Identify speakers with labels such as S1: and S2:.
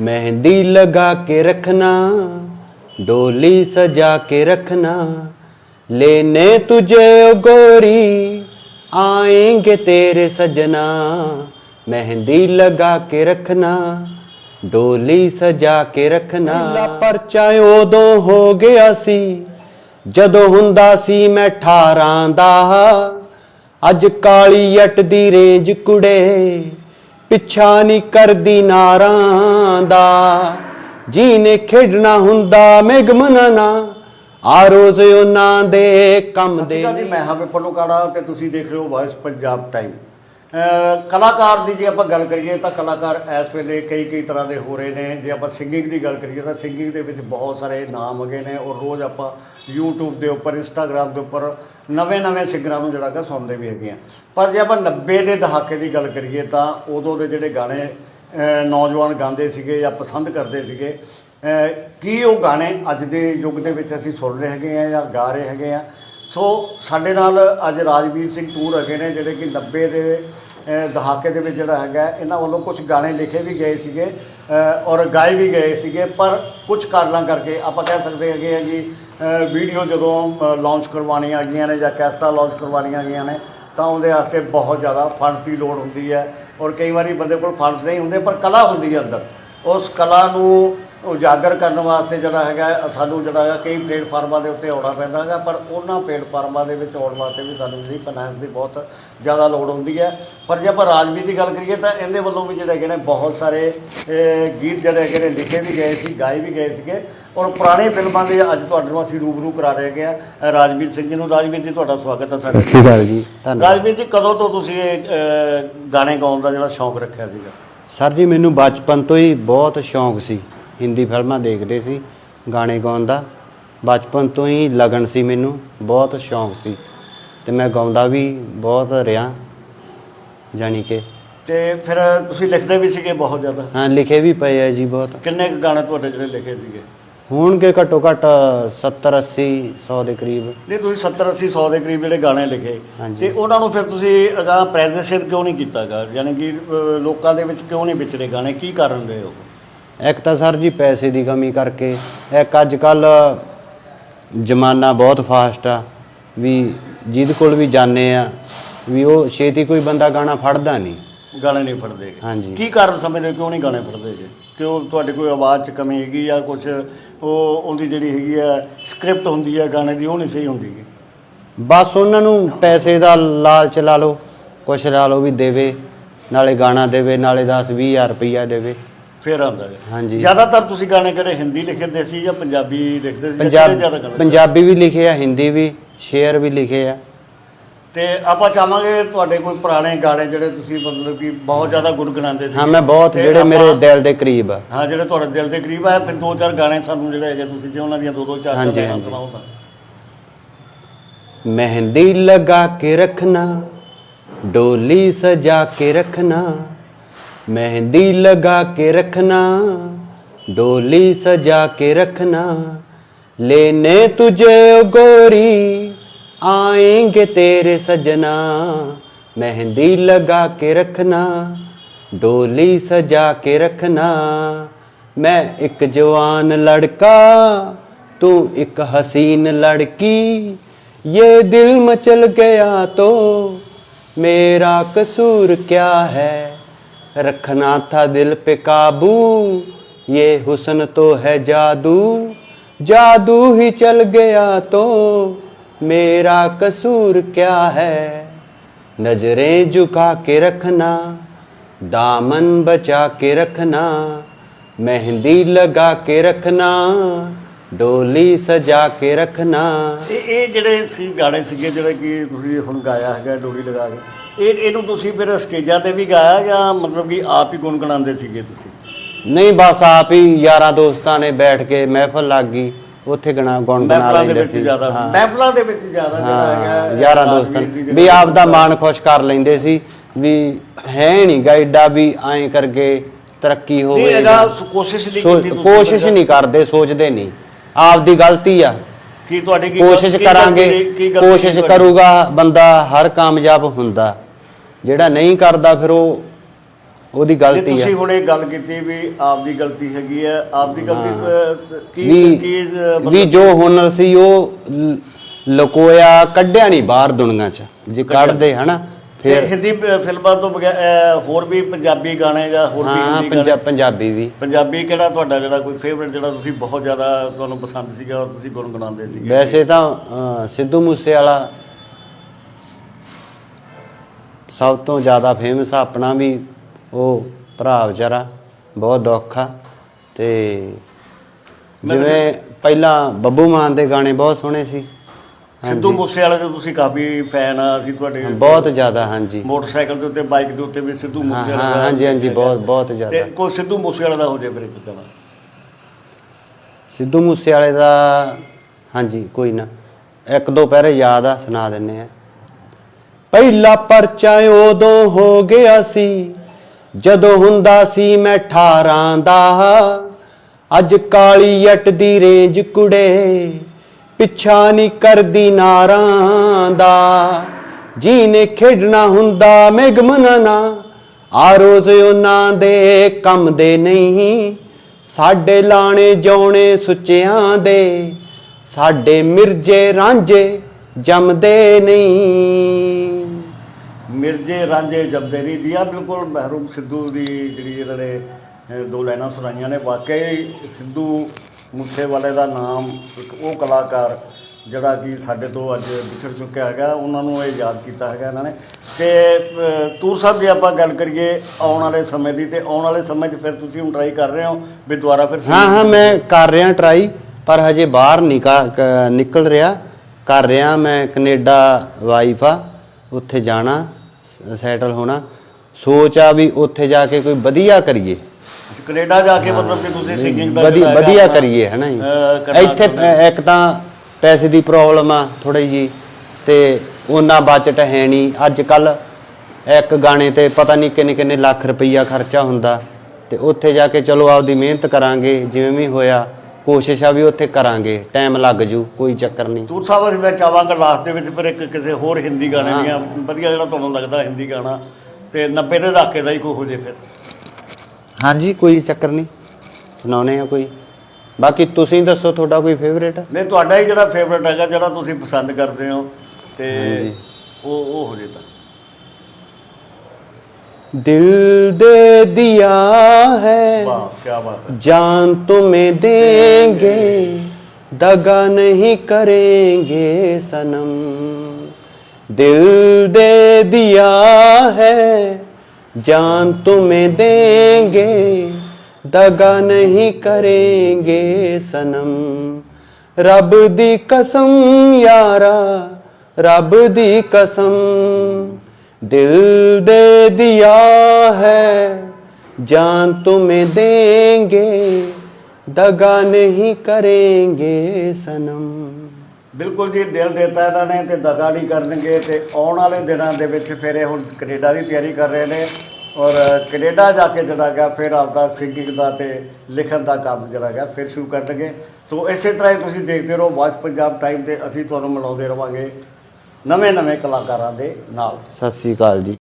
S1: ਮਹਿੰਦੀ ਲਗਾ ਕੇ ਰੱਖਣਾ ਡੋਲੀ ਸਜਾ ਕੇ ਰੱਖਣਾ लेने तुझे ओ गोरी आएंगे तेरे सजना मेहंदी लगा के रखना ਡੋਲੀ ਸਜਾ ਕੇ ਰੱਖਣਾ ਲਾ ਪਰਚਾ ਉਦੋਂ ਹੋ ਗਿਆ ਸੀ ਜਦੋਂ ਹੁੰਦਾ ਸੀ ਮੈਂ 18 ਦਾ ਅੱਜ ਕਾਲੀ ਜੱਟ ਦੀ ਰੇਂਜ ਕੁੜੇ ਪਿੱਛਾ ਨਹੀਂ ਕਰਦੀ ਨਾਰਾਂ ਦਾ। ਜੀਨੇ ਖੇਡਣਾ ਹੁੰਦਾ ਮੇਗਮਨਾ ਨਾ ਆ ਰੋਜ਼ ਉਹਨਾਂ ਦੇ ਕੰਮ ਦੇ।
S2: ਮੈਂ ਹਾਂ ਵਿਪਨ ਲੋਕਾੜਾ ਤੇ ਤੁਸੀਂ ਦੇਖ ਰਹੇ ਹੋ ਵਾਇਸ ਪੰਜਾਬ ਟਾਈਮ ਕਲਾਕਾਰ ਦੀ ਜੇ ਆਪਾਂ ਗੱਲ ਕਰੀਏ ਤਾਂ ਕਲਾਕਾਰ ਇਸ ਵੇਲੇ ਕਈ ਕਈ ਤਰ੍ਹਾਂ ਦੇ ਹੋ ਰਹੇ ਨੇ। ਜੇ ਆਪਾਂ ਸਿੰਗਿੰਗ ਦੀ ਗੱਲ ਕਰੀਏ ਤਾਂ ਸਿੰਗਿੰਗ ਦੇ ਵਿੱਚ ਬਹੁਤ ਸਾਰੇ ਨਾਮ ਹੈਗੇ ਨੇ ਔਰ ਰੋਜ਼ ਆਪਾਂ YouTube ਦੇ ਉੱਪਰ, Instagram ਦੇ ਉੱਪਰ ਨਵੇਂ-ਨਵੇਂ ਸਿੰਗਰਾਂ ਨੂੰ ਜਿਹੜਾ ਕਿ ਸੁਣਦੇ ਵੀ ਹੈਗੇ ਆ। ਪਰ ਜੇ ਆਪਾਂ 90 ਦੇ ਦਹਾਕੇ ਦੀ ਗੱਲ ਕਰੀਏ ਤਾਂ ਉਦੋਂ ਦੇ ਜਿਹੜੇ ਗਾਣੇ ਨੌਜਵਾਨ ਗਾਉਂਦੇ ਸੀਗੇ ਜਾਂ ਪਸੰਦ ਕਰਦੇ ਸੀਗੇ ਕੀ ਉਹ ਗਾਣੇ ਅੱਜ ਦੇ ਯੁੱਗ ਦੇ ਵਿੱਚ ਅਸੀਂ ਸੁਣ ਰਹੇ ਹੈਗੇ ਆ ਜਾਂ ਗਾ ਰਹੇ ਹੈਗੇ ਆ? ਸੋ ਸਾਡੇ ਨਾਲ ਅੱਜ ਰਾਜਵੀਰ ਸਿੰਘ ਟੂਰ ਹੈਗੇ ਨੇ, ਜਿਹੜੇ ਕਿ 90 ਦੇ ਦਹਾਕੇ ਦੇ ਵਿੱਚ ਜਿਹੜਾ ਹੈਗਾ, ਇਹਨਾਂ ਵੱਲੋਂ ਕੁਝ ਗਾਣੇ ਲਿਖੇ ਵੀ ਗਏ ਸੀਗੇ ਔਰ ਗਾਏ ਵੀ ਗਏ ਸੀਗੇ, ਪਰ ਕੁਝ ਕਾਰਨਾਂ ਕਰਕੇ ਆਪਾਂ ਕਹਿ ਸਕਦੇ ਹੈਗੇ ਆ ਜੀ ਵੀਡੀਓ ਜਦੋਂ ਲਾਂਚ ਕਰਵਾਉਣੀਆਂ ਗਈਆਂ ਨੇ ਜਾਂ ਕੈਸਟਾਂ ਲਾਂਚ ਕਰਵਾਉਣੀਆਂ ਗਈਆਂ ਨੇ, ਤਾਂ ਉਹਦੇ ਵਾਸਤੇ ਬਹੁਤ ਜ਼ਿਆਦਾ ਫੰਡ ਦੀ ਲੋੜ ਹੁੰਦੀ ਹੈ, ਔਰ ਕਈ ਵਾਰੀ ਬੰਦੇ ਕੋਲ ਫੰਡਸ ਨਹੀਂ ਹੁੰਦੇ, ਪਰ ਕਲਾ ਹੁੰਦੀ ਹੈ ਅੰਦਰ। ਉਸ ਕਲਾ ਨੂੰ ਉਜਾਗਰ ਕਰਨ ਵਾਸਤੇ ਜਿਹੜਾ ਹੈਗਾ ਸਾਨੂੰ ਜਿਹੜਾ ਹੈਗਾ ਕਈ ਪਲੇਟਫਾਰਮਾਂ ਦੇ ਉੱਤੇ ਆਉਣਾ ਪੈਂਦਾ ਹੈਗਾ ਪਰ ਉਹਨਾਂ ਪਲੇਟਫਾਰਮਾਂ ਦੇ ਵਿੱਚ ਆਉਣ ਵਾਸਤੇ ਵੀ ਸਾਨੂੰ ਜਿਹੜੀ ਫਾਈਨੈਂਸ ਦੀ ਬਹੁਤ ਜ਼ਿਆਦਾ ਲੋੜ ਹੁੰਦੀ ਹੈ। ਪਰ ਜੇ ਆਪਾਂ ਰਾਜਵੀਰ ਦੀ ਗੱਲ ਕਰੀਏ ਤਾਂ ਇਹਦੇ ਵੱਲੋਂ ਵੀ ਜਿਹੜੇ ਹੈਗੇ ਨੇ ਬਹੁਤ ਸਾਰੇ ਗੀਤ ਜਿਹੜੇ ਹੈਗੇ ਨੇ ਲਿਖੇ ਵੀ ਗਏ ਸੀ ਗਾਏ ਵੀ ਗਏ ਸੀਗੇ। ਔਰ ਪੁਰਾਣੇ ਫਿਲਮਾਂ ਦੇ ਅੱਜ ਤੁਹਾਡੇ ਨੂੰ ਅਸੀਂ ਰੂਬਰੂ ਕਰਾ ਰਹੇ ਹੈਗੇ ਆ ਰਾਜਵੀਰ ਸਿੰਘ ਜੀ ਨੂੰ। ਰਾਜਵੀਰ ਜੀ ਤੁਹਾਡਾ ਸਵਾਗਤ ਹੈ ਸਾਡੇ।
S1: ਠੀਕ ਹੈ ਜੀ। ਧੰਨਵਾਦ।
S2: ਰਾਜਵੀਰ ਜੀ ਕਦੋਂ ਤੋਂ ਤੁਸੀਂ ਇਹ ਗਾਣੇ ਗਾਉਣ ਦਾ ਜਿਹੜਾ ਸ਼ੌਂਕ ਰੱਖਿਆ ਸੀਗਾ?
S1: ਸਰ ਜੀ ਮੈਨੂੰ ਬਚਪਨ ਤੋਂ ਹੀ ਬਹੁਤ ਸ਼ੌਂਕ ਸੀ। ਹਿੰਦੀ ਫਿਲਮਾਂ ਦੇਖਦੇ ਸੀ ਗਾਣੇ ਗਾਉਣ ਦਾ। ਬਚਪਨ ਤੋਂ ਹੀ ਲਗਨ ਸੀ ਮੈਨੂੰ ਬਹੁਤ ਸ਼ੌਂਕ ਸੀ। ਤੇ ਮੈਂ ਗਾਉਂਦਾ ਵੀ ਬਹੁਤ ਰਿਹਾ। ਜਾਣੀ ਕਿ
S2: ਤੇ ਫਿਰ ਤੁਸੀਂ ਲਿਖਦੇ ਵੀ ਸੀਗੇ ਬਹੁਤ ਜ਼ਿਆਦਾ?
S1: ਹਾਂ ਲਿਖੇ ਵੀ ਪਏ ਆ ਜੀ ਬਹੁਤ।
S2: ਕਿੰਨੇ ਕੁ ਗਾਣੇ ਤੁਹਾਡੇ ਜਿਹੜੇ ਲਿਖੇ ਸੀਗੇ?
S1: ਹੋਣਗੇ ਘੱਟੋ ਘੱਟ 70 80 100 ਦੇ ਕਰੀਬ।
S2: ਨਹੀਂ ਤੁਸੀਂ 70 80 100 ਦੇ ਕਰੀਬ ਜਿਹੜੇ ਗਾਣੇ ਲਿਖੇ।
S1: ਹਾਂਜੀ।
S2: ਤੇ ਉਹਨਾਂ ਨੂੰ ਫਿਰ ਤੁਸੀਂ ਅਗਾ ਪ੍ਰੈਜੈਂਟੇਸ਼ਨ ਕਿਉਂ ਨਹੀਂ ਕੀਤਾਗਾ? ਯਾਨੀ ਕਿ ਅਹ, ਲੋਕਾਂ ਦੇ ਵਿੱਚ ਕਿਉਂ ਨਹੀਂ ਵਿਚਰੇ ਗਾਣੇ? ਕੀ ਕਾਰਨ ਰਹੇ ਹੋ
S1: ਇੱਕ ਤਾਂ ਸਰ ਜੀ ਪੈਸੇ ਦੀ ਕਮੀ ਕਰਕੇ ਇੱਕ ਅੱਜ ਕੱਲ ਜ਼ਮਾਨਾ ਬਹੁਤ ਫਾਸਟ ਆ ਵੀ ਜਿਹਦੇ ਕੋਲ ਵੀ ਜਾਣੇ ਆ ਵੀ ਉਹ ਛੇਤੀ ਕੋਈ ਬੰਦਾ ਗਾਣਾ ਫੜਦਾ ਨਹੀਂ।
S2: ਗਾਣੇ ਨਹੀਂ ਫੜਦੇ
S1: ਹਾਂਜੀ।
S2: ਕੀ ਕਾਰਨ ਸਮਝਦੇ ਕਿਉਂ ਨਹੀਂ ਗਾਣੇ ਫੜਦੇ ਜੀ ਕਿਉਂ ਤੁਹਾਡੇ ਕੋਈ ਆਵਾਜ਼ 'ਚ ਕਮੀ ਹੈਗੀ ਜਾਂ ਕੁਝ ਉਹ ਉਹਦੀ ਜਿਹੜੀ ਹੈਗੀ ਆ ਸਕ੍ਰਿਪਟ ਹੁੰਦੀ ਹੈ ਗਾਣੇ ਦੀ ਉਹ ਨਹੀਂ ਸਹੀ ਹੁੰਦੀ ਗੀ?
S1: ਬਸ ਉਹਨਾਂ ਨੂੰ ਪੈਸੇ ਦਾ ਲਾਲਚ ਲਾ ਲਓ ਕੁਛ ਲਾ ਲਓ ਵੀ ਦੇਵੇ ਨਾਲੇ ਗਾਣਾ ਦੇਵੇ ਨਾਲੇ 10 20000 ਰੁਪਈਆ ਦੇਵੇ।
S2: ਫਿਰ ਆਂਦਾ ਹੈ।
S1: ਹਾਂਜੀ।
S2: ਜ਼ਿਆਦਾਤਰ ਤੁਸੀਂ ਗਾਣੇ ਕਿਹੜੇ ਹਿੰਦੀ ਲਿਖਦੇ ਸੀ ਜਾਂ ਪੰਜਾਬੀ ਲਿਖਦੇ ਸੀ ਜਾਂ ਜ਼ਿਆਦਾ
S1: ਪੰਜਾਬੀ ਵੀ ਲਿਖੇ ਆ ਹਿੰਦੀ ਵੀ ਸ਼ੇਅਰ ਵੀ ਲਿਖੇ ਆ।
S2: ਤੇ ਆਪਾਂ ਚਾਹਾਂਗੇ ਤੁਹਾਡੇ ਕੋਈ ਪੁਰਾਣੇ ਗਾਣੇ ਜਿਹੜੇ ਤੁਸੀਂ ਮਤਲਬ ਕਿ ਬਹੁਤ ਜ਼ਿਆਦਾ ਗੁਣਗਣਾਉਂਦੇ ਸੀ।
S1: ਹਾਂ ਮੈਂ ਬਹੁਤ ਜਿਹੜੇ ਮੇਰੇ ਦਿਲ ਦੇ ਕਰੀਬ ਆ।
S2: ਹਾਂ ਜਿਹੜੇ ਤੁਹਾਡੇ ਦਿਲ ਦੇ ਕਰੀਬ ਆ ਫਿਰ ਦੋ ਚਾਰ ਗਾਣੇ ਸਾਨੂੰ ਜਿਹੜੇ ਹੈਗੇ ਤੁਸੀਂ ਜੇ ਉਹਨਾਂ ਦੀਆਂ ਦੋ ਦੋ ਚਾਰ ਚਾਰ
S1: ਹਾਂਜੀ, ਹਾਂਜੀ। ਮਹਿੰਦੀ ਲਗਾ ਕੇ ਰੱਖਣਾ ਡੋਲੀ ਸਜਾ ਕੇ ਰੱਖਣਾ मेहंदी लगा के रखना, डोली सजा के रखना, लेने तुझे गोरी, आएँगे तेरे सजना। मेहंदी लगा के रखना, डोली सजा के रखना। मैं एक जवान लड़का, तू एक हसीन लड़की। ये दिल मचल गया तो मेरा कसूर क्या है? रखना था दिल पे काबू ये हुस्न तो है जादू जादू ही चल गया तो मेरा कसूर क्या है नजरें झुका के रखना दामन बचा के रखना मेहंदी लगा के रखना ਡੋਲੀ ਸਜਾ ਕੇ ਰੱਖਣਾ
S2: ਇਹ ਇਹ ਜਿਹੜੇ ਸੀ ਗਾਣੇ ਸੀਗੇ ਜਿਹੜੇ ਕਿ ਤੁਸੀਂ ਹੁਣ ਗਾਇਆ ਹੈਗਾ ਡੋਰੀ ਲਗਾ ਕੇ ਇਹ ਇਹਨੂੰ ਤੁਸੀਂ ਫਿਰ ਸਟੇਜਾਂ ਤੇ ਵੀ ਗਾਇਆ ਜਾਂ ਮਤਲਬ ਕਿ ਆਪ ਹੀ ਗੁੰਗਣਾਉਂਦੇ ਸੀਗੇ ਤੁਸੀਂ?
S1: ਨਹੀਂ ਬਸ ਆਪ ਹੀ ਯਾਰਾਂ ਦੋਸਤਾਂ ਨੇ ਬੈਠ ਕੇ ਮਹਿਫਲ ਲੱਗ ਗਈ ਉੱਥੇ ਗਣਾ ਗੁਣ ਬਣਾ
S2: ਮਹਿਫਲਾਂ ਦੇ
S1: ਲੈਂਦੇ
S2: ਵਿੱਚ
S1: ਸੀ।
S2: ਜ਼ਿਆਦਾ।
S1: ਹਾਂ।
S2: ਮਹਿਫਲਾਂ ਦੇ ਵਿੱਚ ਜ਼ਿਆਦਾ ਜਿਹੜਾ
S1: ਹਾਂ
S2: ਹੈਗਾ
S1: ਯਾਰਾਂ
S2: ਰਾਜਵੀਰ ਦੀ
S1: ਵੀ ਆਪ ਦਾ ਮਾਣ ਖੁਸ਼ ਕਰ ਲੈਂਦੇ ਸੀ ਵੀ ਹੈ ਨਹੀਂ ਗਾਇਡਾ ਵੀ ਐਂ ਕਰਕੇ ਤਰੱਕੀ
S2: ਨਹੀਂ
S1: ਹੋਵੇ
S2: ਹੈਗਾ ਸੋ- ਕੋਸ਼ਿਸ਼ ਨਹੀਂ
S1: ਸੋ-
S2: ਕੀਤੀ ਤੁਸੀਂ
S1: ਕੋਸ਼ਿਸ਼ ਨਹੀਂ ਕਰਦੇ ਸੋਚਦੇ ਨਹੀਂ ਆਪ ਦੀ ਗਲਤੀ ਆ।
S2: ਕੀ ਤੁਹਾਡੀ ਕੀ
S1: ਕੋਸ਼ਿਸ਼
S2: ਕੀ
S1: ਕਰਾਂਗੇ
S2: ਗਲਤੀ- ਕੀ ਗਲਤੀ
S1: ਕੋਸ਼ਿਸ਼
S2: ਤੁਹਾਡੀ?
S1: ਕਰੂਗਾ ਬੰਦਾ ਹਰ ਕਾਮਯਾਬ ਹੁੰਦਾ। ਜਿਹੜਾ ਨਹੀਂ ਕਰਦਾ ਫਿਰ ਉਹ ਉਹਦੀ
S2: ਜੇ
S1: ਗਲਤੀ
S2: ਤੁਸੀਂ
S1: ਹੈ।
S2: ਹੁਣ ਇਹ ਗੱਲ ਕੀਤੀ ਵੀ ਆਪ ਦੀ ਗਲਤੀ ਹੈਗੀ ਹੈ ਆਪ ਦੀ ਗਲਤੀ ਤਾਂ ਕੀ
S1: ਵੀ
S2: ਚੀਜ਼
S1: ਵੀ ਜੋ ਹੁਨਰ ਸੀ ਉਹ ਲ- ਲੁਕੋਇਆ ਕੱਢਿਆ ਨਹੀਂ ਬਾਹਰ ਦੁਨੀਆ 'ਚ। ਜੇ ਕੱਢਦੇ ਹਨਾ?
S2: ਫਿਰ ਹਿੰਦੀ ਫਿਲਮਾਂ ਤੋਂ ਹੋਰ ਵੀ ਪੰਜਾਬੀ ਗਾਣੇ ਜਾਂ ਹੋਰ ਵੀ
S1: ਹਾਂ
S2: ਹਿੰਦੀ
S1: ਪੰਜਾ-
S2: ਗਾਣੇ
S1: ਪੰਜਾਬੀ ਵੀ।
S2: ਪੰਜਾਬੀ ਕਿਹੜਾ ਤੁਹਾਡਾ ਜਿਹੜਾ ਕੋਈ ਫੇਵਰਿਟ ਜਿਹੜਾ ਤੁਸੀਂ ਬਹੁਤ ਜ਼ਿਆਦਾ ਤੁਹਾਨੂੰ ਪਸੰਦ ਸੀਗਾ ਔਰ ਤੁਸੀਂ ਗੁਣਗੁਣਾਉਂਦੇ ਸੀਗੇ?
S1: ਵੈਸੇ ਤਾਂ ਸਿੱਧੂ ਮੂਸੇ ਵਾਲਾ ਸਭ ਤੋਂ ਜ਼ਿਆਦਾ ਫੇਮਸ ਆਪਣਾ ਵੀ ਉਹ ਭਰਾ ਵਿਚਾਰਾ ਬਹੁਤ ਦੁੱਖ ਆ ਤੇ ਜਿਵੇਂ ਪਹਿਲਾਂ ਬੱਬੂ ਮਾਨ ਦੇ ਗਾਣੇ ਬਹੁਤ ਸੋਹਣੇ ਸੀ।
S2: ਸਿੱਧੂ ਮੂਸੇ ਵਾਲੇ ਦੇ ਤੁਸੀਂ ਕਾਫੀ ਫੈਨ ਆ ਅਸੀਂ ਤੁਹਾਡੇ
S1: ਬਹੁਤ ਜ਼ਿਆਦਾ ਹਾਂਜੀ।
S2: ਮੋਟਰਸਾਈਕਲ ਦੇ ਉੱਤੇ ਬਾਈਕ ਦੇ ਉੱਤੇ ਵੀ ਸਿੱਧੂ ਮੂਸੇ ਵਾਲੇ ਦਾ
S1: ਹਾਂਜੀ ਹਾਂਜੀ ਬਹੁਤ ਬਹੁਤ
S2: ਤੇ
S1: ਜ਼ਿਆਦਾ
S2: ਕੋਈ ਸਿੱਧੂ ਮੂਸੇ ਵਾਲੇ ਦਾ ਹੋ ਜਾਏ ਫਿਰ ਇੱਕ ਗਾਣਾ
S1: ਸਿੱਧੂ ਮੂਸੇ ਵਾਲੇ ਦਾ ਹਾਂਜੀ ਕੋਈ ਨਾ। ਇੱਕ ਦੋ ਪਹਿਰੇ ਯਾਦ ਆ ਸੁਣਾ ਦਿੰਨੇ ਆ। ਪਹਿਲਾ ਪਰਚਾ ਉਦੋਂ ਹੋ ਗਿਆ ਸੀ ਜਦੋਂ ਹੁੰਦਾ ਸੀ ਮੈਂ 18 ਦਾ। ਅੱਜ ਕਾਲੀ ਜੱਟ ਦੀ ਰੇਂਜ ਕੁੜੇ ਪਿੱਛਾ ਨਹੀਂ ਕਰਦੀ ਨਾਰਾਂ ਦਾ। ਜਿਹਨੇ ਖੇਡਣਾ ਹੁੰਦਾ ਮੇਗਮਨਾ ਆ ਰੋਜ਼ ਉਹਨਾਂ ਦੇ ਕੰਮ ਦੇ ਨਹੀਂ। ਸਾਡੇ ਲਾਣੇ ਜਾਉਣੇ ਸੁੱਚਿਆਂ ਦੇ, ਸਾਡੇ ਮਿਰਜੇ ਰਾਂਝੇ ਜੰਮਦੇ ਨਹੀਂ।
S2: ਮਿਰਜੇ ਰਾਂਝੇ ਜਬਦੇ ਨਹੀਂ ਦੀਆ ਬਿਲਕੁਲ ਮਹਿਰੂਮ ਸਿੱਧੂ ਦੀ ਜਿਹੜੀ ਇਹਨਾਂ ਨੇ ਦੋ ਲਾਈਨਾਂ ਸੁਣਾਈਆਂ ਨੇ। ਵਾਕਈ ਸਿੱਧੂ ਮੂਸੇਵਾਲੇ ਦਾ ਨਾਮ ਇੱਕ ਉਹ ਕਲਾਕਾਰ ਜਿਹੜਾ ਕਿ ਸਾਡੇ ਤੋਂ ਅੱਜ ਵਿਛੜ ਚੁੱਕਿਆ ਹੈਗਾ ਉਹਨਾਂ ਨੂੰ ਇਹ ਯਾਦ ਕੀਤਾ ਹੈਗਾ ਇਹਨਾਂ ਨੇ। ਤੇ ਤੂਰ ਸਾਹਿਬ ਜੇ ਆਪਾਂ ਗੱਲ ਕਰੀਏ ਆਉਣ ਵਾਲੇ ਸਮੇਂ ਦੀ ਤੇ ਆਉਣ ਵਾਲੇ ਸਮੇਂ 'ਚ ਫਿਰ ਤੁਸੀਂ ਹੁਣ ਟਰਾਈ ਕਰ ਰਹੇ ਹੋ ਵੀ ਦੁਬਾਰਾ ਫਿਰ
S1: ਹਾਂ ਹਾਂ ਮੈਂ ਕਰ ਰਿਹਾ ਟਰਾਈ ਪਰ ਹਜੇ ਬਾਹਰ ਨਿਕਲ ਰਿਹਾ। ਕਰ ਰਿਹਾ ਮੈਂ ਕੈਨੇਡਾ ਵਾਈਫ ਆ ਉੱਥੇ ਜਾਣਾ ਸੈਟਲ ਹੋਣਾ। ਸੋਚ ਆ ਵੀ ਉੱਥੇ ਜਾ ਕੇ ਕੋਈ ਵਧੀਆ ਕਰੀਏ।
S2: ਕੈਨੇਡਾ ਜਾ ਕੇ ਮਤਲਬ ਕਿ ਤੁਸੀਂ ਸਿੰਗਿੰਗ ਦਾ
S1: ਵਧੀ-
S2: ਜਿਹੜਾ ਹੈਗਾ
S1: ਵਧੀਆ
S2: ਆਪਣਾ,
S1: ਕਰੀਏ ਹਨਾ ਜੀ।
S2: ਅਹ, ਕਰਨਾ
S1: ਇੱਥੇ
S2: ਚਾਹੁੰਦੇ
S1: ਇੱਕ ਤਾਂ ਪੈਸੇ ਦੀ ਪ੍ਰੋਬਲਮ ਆ ਥੋੜੀ ਜੀ ਤੇ ਉਹਨਾਂ ਬਜਟ ਹੈ ਨਹੀਂ। ਅੱਜ ਕੱਲ ਇੱਕ ਗਾਣੇ ਤੇ ਪਤਾ ਨਹੀਂ ਕਿੰਨੇ ਕਿੰਨੇ ਲੱਖ ਰੁਪਈਆ ਖਰਚਾ ਹੁੰਦਾ ਤੇ ਉੱਥੇ ਜਾ ਕੇ ਚਲੋ ਆਪਦੀ ਮਿਹਨਤ ਕਰਾਂਗੇ ਜਿਵੇਂ ਵੀ ਹੋਇਆ ਕੋਸ਼ਿਸ਼ ਆ ਵੀ ਉੱਥੇ ਕਰਾਂਗੇ ਟਾਈਮ ਲੱਗ ਜੂ ਕੋਈ ਚੱਕਰ ਨਹੀਂ।
S2: ਤੂਰ ਸਾਹਿਬ ਅਸੀਂ ਮੈਂ ਚਾਹਾਂਗਾ ਲਾਸਟ ਦੇ ਵਿੱਚ ਫਿਰ ਇੱਕ ਕਿਸੇ ਹੋਰ ਹਿੰਦੀ ਗਾਣੇ ਦੀਆਂ ਵਧੀਆ ਜਿਹੜਾ ਤੁਹਾਨੂੰ ਲੱਗਦਾ ਹਿੰਦੀ ਗਾਣਾ ਤੇ 90 ਦੇ ਦਹਾਕੇ ਦਾ ਹੀ ਕੋਈ ਹੋ ਜੇ ਫਿਰ।
S1: ਹਾਂਜੀ ਕੋਈ ਚੱਕਰ ਨਹੀਂ ਸੁਣਾਉਣੇ ਆ ਕੋਈ ਬਾਕੀ ਤੁਸੀਂ ਦੱਸੋ ਤੁਹਾਡਾ ਕੋਈ ਫੇਵਰੇਟ
S2: ਨਹੀਂ ਤੁਹਾਡਾ ਹੀ ਜਿਹੜਾ ਫੇਵਰਟ ਹੈਗਾ ਜਿਹੜਾ ਤੁਸੀਂ ਪਸੰਦ ਕਰਦੇ ਹੋ ਤੇ
S1: ਹਾਂਜੀ।
S2: ਉਹ ਉਹ ਹੋ ਜੇ ਤਾਂ
S1: ਦਿਲ ਦੇ ਦਿਆ ਹੈ
S2: ਵਾਹ ਕੀ ਬਾਤ ਹੈ
S1: जान तुम्हें देंगे दगा नहीं करेंगे सनम दिल दे दिया है जान तुम्हें देंगे, दगा नहीं करेंगे सनम। रब दी कसम यारा, रब दी कसम। दिल दे दिया है, जान तुम्हें देंगे, दगा नहीं करेंगे सनम।
S2: ਬਿਲਕੁਲ ਜੀ, ਦਿਲ ਦਿੱਤਾ ਇਹਨਾਂ ਨੇ ਤੇ ਦਗਾ ਨਹੀਂ ਕਰਨਗੇ ਤੇ ਆਉਣ ਵਾਲੇ ਦਿਨਾਂ ਦੇ ਵਿੱਚ ਫਿਰ ਇਹ ਹੁਣ ਕੈਨੇਡਾ ਦੀ ਤਿਆਰੀ ਕਰ ਰਹੇ ਨੇ ਔਰ ਕੈਨੇਡਾ ਜਾ ਕੇ ਜਿਹੜਾ ਹੈਗਾ ਫਿਰ ਆਪਦਾ ਸਿੰਗਿੰਗ ਦਾ ਤੇ ਲਿਖਣ ਦਾ ਕੰਮ ਜਿਹੜਾ ਹੈਗਾ ਫਿਰ ਸ਼ੁਰੂ ਕਰਨਗੇ। ਤੋਂ ਇਸੇ ਤਰ੍ਹਾਂ ਹੀ ਤੁਸੀਂ ਦੇਖਦੇ ਰਹੋ, ਵਾਚ ਪੰਜਾਬ ਟਾਈਮ ਤੇ ਅਸੀਂ ਤੁਹਾਨੂੰ ਮਿਲਾਉਂਦੇ ਰਵਾਂਗੇ ਨਵੇਂ ਨਵੇਂ ਕਲਾਕਾਰਾਂ ਦੇ ਨਾਲ।
S1: ਸਤਿ ਸ੍ਰੀ ਅਕਾਲ ਜੀ।